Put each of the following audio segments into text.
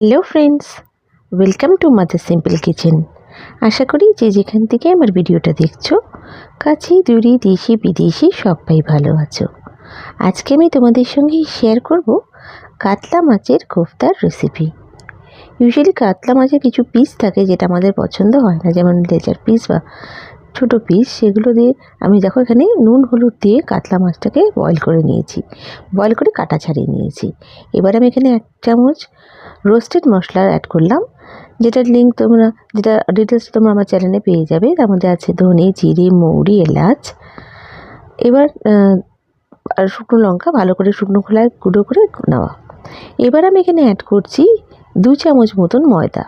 Hello friends welcome to mother simple kitchen আশা করি যে যেখান থেকে আমার ভিডিওটা দেখছ কাছে দূরে দেশি, বিদেশি সবাই ভালো আছো। আজকে আমি তোমাদের সঙ্গে শেয়ার করব কাতলা মাছের কোফতার রেসিপি ইউজুয়ালি কাতলা মাছের কিছু পিস থাকে যেটা আমাদের পছন্দ হয় না, যেমন লেজার পিস বা ছোটো পিস সেগুলো দিয়ে আমি দেখো এখানে নুন, হলুদ দিয়ে কাতলা মাছটাকে বয়েল করে নিয়েছি। বয়েল করে কাটা ছাড়িয়ে নিয়েছি। এবার আমি এখানে এক চামচ রোস্টেড মশলা অ্যাড করলাম। যেটার লিঙ্ক তোমরা, যেটা ডিটেলস তোমরা আমার চ্যানেলে পেয়ে যাবে। তার মধ্যে আছে ধনে, জিরে, মৌরি, এলাচ। এবার আর শুকনো লঙ্কা ভালো করে শুকনো খোলায় গুঁড়ো করে নেওয়া এবার আমি এখানে অ্যাড করছি দু চামচ মতন ময়দা।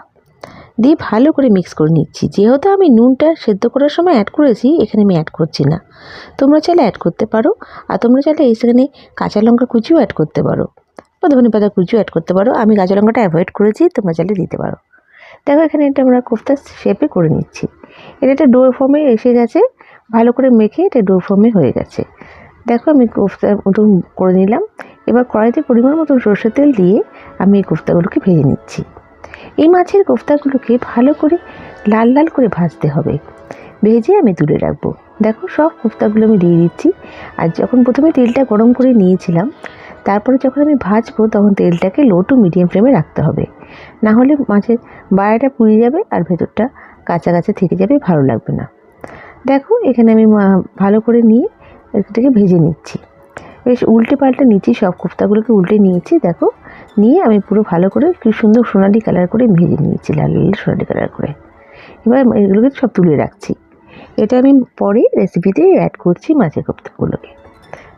দিয়ে ভালো করে মিক্স করে নিচ্ছি। যেহেতু আমি নুনটা সেদ্ধ করার সময় অ্যাড করেছি, এখানে আমি অ্যাড করছি না। তোমরা চাইলে অ্যাড করতে পারো, আর তোমরা চাইলে এখানে কাঁচা লঙ্কা কুচিও অ্যাড করতে পারো। বা ধনে পাতা কুচিও অ্যাড করতে পারো। আমি কাঁচা লঙ্কাটা অ্যাভয়েড করেছি, তোমরা চাইলে দিতে পারো। দেখো এখানে এটা আমরা কোফতা শেপে করে নিচ্ছি। এটা একটা ডোর ফর্মে এসে গেছে। ভালো করে মেখে এটা ডোর ফর্মে হয়ে গেছে। দেখো আমি কোফতা মতন করে নিলাম। এবার কড়াইতে পরিমাণ মতো সর্ষের তেল দিয়ে আমি এই কোফতাগুলোকে ভেজে নিচ্ছি। এই মাছের কোফতাগুলোকে ভালো করে লাল লাল করে ভাজতে হবে। ভেজে আমি তুলে রাখব। দেখো সব কোফতাগুলো আমি দিয়ে দিচ্ছি। আর যখন প্রথমে তেলটা গরম করে নিয়েছিলাম, তারপরে যখন আমি ভাজবো তখন তেলটাকে লো টু মিডিয়াম ফ্লেমে রাখতে হবে। না হলে মাছের বাইরেটা পুড়ে যাবে আর ভেতরটা কাঁচা কাঁচা থেকে যাবে, ভালো লাগবে না। দেখো এখানে আমি ভালো করে নিয়ে এটাকে ভেজে নিচ্ছি। বেশ উল্টে পাল্টে নিচ্ছি, সব কোফতাগুলোকে উল্টে নিয়েছি। দেখো নিয়ে আমি পুরো ভালো করে কি সুন্দর সোনালি কালার করে ভেজে নিয়েছি, লাল লাল সোনালি কালার করে। এবার এগুলোকে সব তুলে রাখছি। এটা আমি পরে রেসিপিতে অ্যাড করছি মাছের কোফতাগুলোকে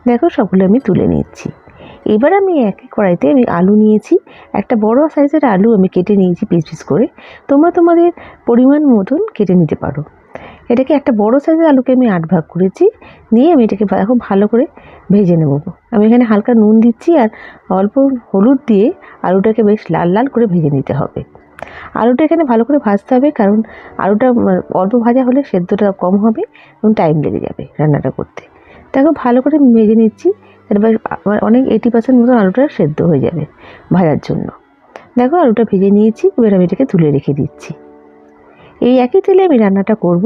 দেখো সবগুলো আমি তুলে নিচ্ছি। এবার আমি একই কড়াইতে আমি আলু নিয়েছি। একটা বড় সাইজের আলু আমি কেটে নিয়েছি পিস পিস করে। তোমরা তোমাদের পরিমাণ মতন কেটে নিতে পারো। এটাকে একটা বড় সাইজের আলুকে আমি আট ভাগ করেছি। নিয়ে আমি এটাকে এখন ভালো করে ভেজে নেব। আমি এখানে হালকা নুন দিচ্ছি আর অল্প হলুদ দিয়ে আলুটাকে বেশ লাল লাল করে ভেজে নিতে হবে। আলুটা এখানে ভালো করে ভাজতে হবে কারণ আলুটা অল্প ভাজা হলে সেদ্ধটা কম হবে এবং টাইম লেগে যাবে রান্নাটা করতে। দেখো ভালো করে ভেজে নিচ্ছি। তারপর অনেক এইটি পার্সেন্ট মতন আলুটা সেদ্ধ হয়ে যাবে ভাজার জন্য। দেখো আলুটা ভেজে নিয়েছি। এবার আমি এটাকে তুলে রেখে দিচ্ছি। এই একই তেলে আমি রান্নাটা করব।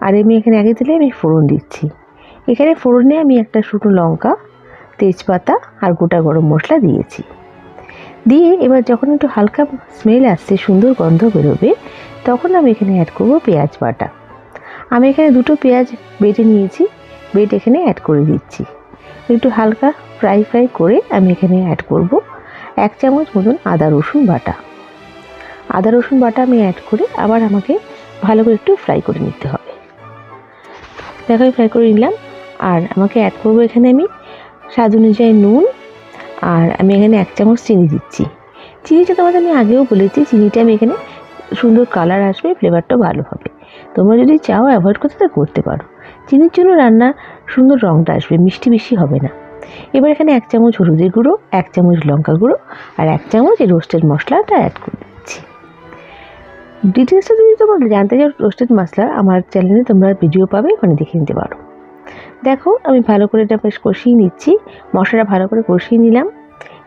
আর আমি এখানে আগে তেলে আমি ফোড়ন দিচ্ছি। এখানে ফোড়নে আমি একটা শুকনো লঙ্কা, তেজপাতা আর গোটা গরম মশলা দিয়েছি। দিয়ে এবার যখন একটু হালকা স্মেল আসছে, সুন্দর গন্ধ বেরোবে, তখন আমি এখানে অ্যাড করব পেঁয়াজ বাটা। আমি এখানে দুটো পেঁয়াজ বেটে নিয়েছি, বেটে এখানে অ্যাড করে দিচ্ছি। একটু হালকা ফ্রাই ফ্রাই করে আমি এখানে অ্যাড করব এক চামচ মতন আদা রসুন বাটা। আদা রসুন বাটা আমি অ্যাড করে আবার আমাকে ভালো করে একটু ফ্রাই করে নিতে হবে। দেখো ফ্রাই করে নিলাম। আর আমাকে অ্যাড করব এখানে আমি স্বাদ অনুযায়ী নুন। আর আমি এখানে এক চামচ চিনি দিচ্ছি। চিনিটা তোমাদের আমি আগেও বলেছি, চিনিটা আমি এখানে সুন্দর কালার আসবে ফ্লেভারটাও ভালো হবে। তোমরা যদি চাও অ্যাভয়েড করতে তা করতে পারো। চিনির জন্য রান্না সুন্দর রঙটা আসবে, মিষ্টি বেশি হবে না। এবার এখানে এক চামচ হলুদের গুঁড়ো, এক চামচ লঙ্কা গুঁড়ো, আর এক চামচ এই রোস্টেড মশলাটা অ্যাড করে দিচ্ছি। ডিটেলসটা যদি তোমরা জানতে চাও রোস্টেড মশলা আমার চ্যানেলে তোমরা ভিডিও পাবে, ওখানে দেখে নিতে পারো। দেখো, আমি ভালো করে এটা বেশ কষিয়ে নিচ্ছি। মশলাটা ভালো করে কষিয়ে নিলাম।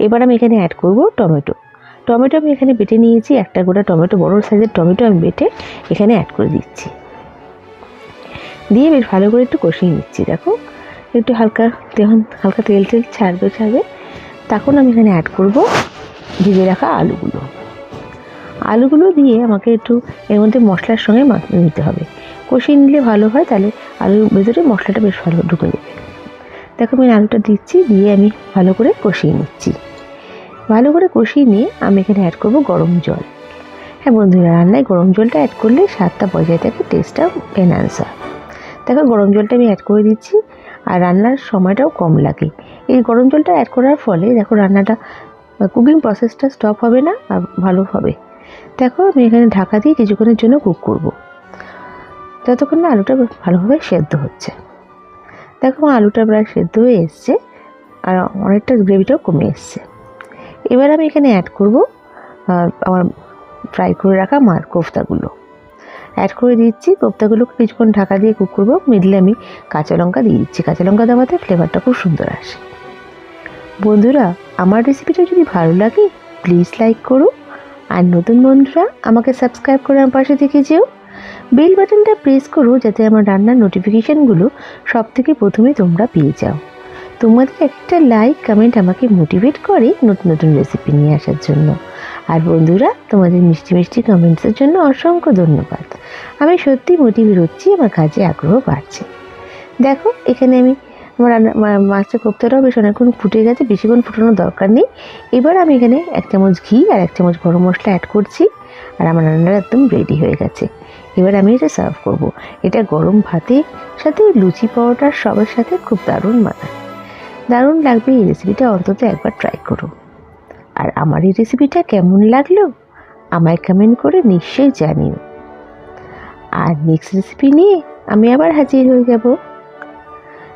এবার আমি এখানে অ্যাড করব টমেটো। টমেটো আমি এখানে বেটে নিয়েছি, একটা গোটা টমেটো, বড় সাইজের টমেটো আমি বেটে এখানে অ্যাড করে দিচ্ছি। দিয়ে বেশ ভালো করে একটু কষিয়ে নিচ্ছি, দেখো। একটু হালকা যখন হালকা তেল তেল ছাড়বে ছাড়বে। তখন আমি এখানে অ্যাড করব ভেজে রাখা আলুগুলো। আলুগুলো দিয়ে আমাকে একটু এর মধ্যে মশলার সঙ্গে নিতে হবে। কষিয়ে নিলে ভালো হয়, তাহলে আলুর ভেতরে মশলাটা বেশ ভালো ঢুকে যাবে। দেখো, আমি আলুটা দিচ্ছি, দিয়ে আমি ভালো করে কষিয়ে নিচ্ছি। ভালো করে কষিয়ে নিয়ে আমি এখানে অ্যাড করব গরম জল। হ্যাঁ বন্ধুরা, রান্নায় গরম জলটা অ্যাড করলে স্বাদটা বজায় থাকে টেস্টটা হয় দেখো, গরম জলটা আমি অ্যাড করে দিচ্ছি, আর রান্নার সময়টাও কম লাগে। এই গরম জলটা অ্যাড করার ফলে, দেখো, রান্নাটা কুকিং প্রসেসটা স্টপ হবে না, আর ভালো হবে। দেখো, আমি এখানে ঢাকা দিয়ে কিছুক্ষণের জন্য কুক করব। যতক্ষণ না আলুটা ভালোভাবে সেদ্ধ হচ্ছে। দেখো আলুটা প্রায় সেদ্ধ হয়ে এসছে আর অনেকটা গ্রেভিটাও কমে এসছে। এবার আমি এখানে অ্যাড করব আমার ফ্রাই করে রাখা মার কোফতাগুলো। অ্যাড করে দিচ্ছি, কোফতাগুলোকে কিছুক্ষণ ঢাকা দিয়ে কুক করব। মিডলে আমি কাঁচা লঙ্কা দিয়ে দিচ্ছি। কাঁচা লঙ্কা দেওয়াতে ফ্লেভারটা খুব সুন্দর আসে। বন্ধুরা, আমার রেসিপিটা যদি ভালো লাগে প্লিজ লাইক করো। আর নতুন বন্ধুরা, আমাকে সাবস্ক্রাইব করে আমার পাশে থেকে যেও। বেল বাটনটা প্রেস করো যাতে আমার রান্নার নোটিফিকেশানগুলো সব থেকে প্রথমে তোমরা পেয়ে যাও। তোমাদের একটা লাইক কমেন্ট আমাকে মোটিভেট করে নতুন নতুন রেসিপি নিয়ে আসার জন্য। আর বন্ধুরা, তোমাদের মিষ্টি মিষ্টি কমেন্টসের জন্য অসংখ্য ধন্যবাদ। আমি সত্যি মোটিভেট হচ্ছি আমার কাজে আগ্রহ বাড়ছে। দেখো, এখানে আমি আমার রান্না মাছটা কোপ্তাটাও বেশ অনেকক্ষণ ফুটে গেছে, বেশিক্ষণ ফুটানোর দরকার নেই। এবার আমি এখানে এক চামচ ঘি আর এক চামচ গরম মশলা অ্যাড করছি, আর আমার রান্নাটা একদম রেডি হয়ে গেছে। এবার আমি এটা সার্ভ করব। এটা গরম ভাতের সাথে লুচি পরোটার সবার সাথে খুব দারুণ মানায়। দারুণ লাগবে এই রেসিপিটা অন্তত একবার ট্রাই করো। আর আমার এই রেসিপিটা কেমন লাগল, আমায় কমেন্ট করে নিশ্চয়ই জানিও। আর নেক্সট রেসিপি নিয়ে আমি আবার হাজির হয়ে যাব।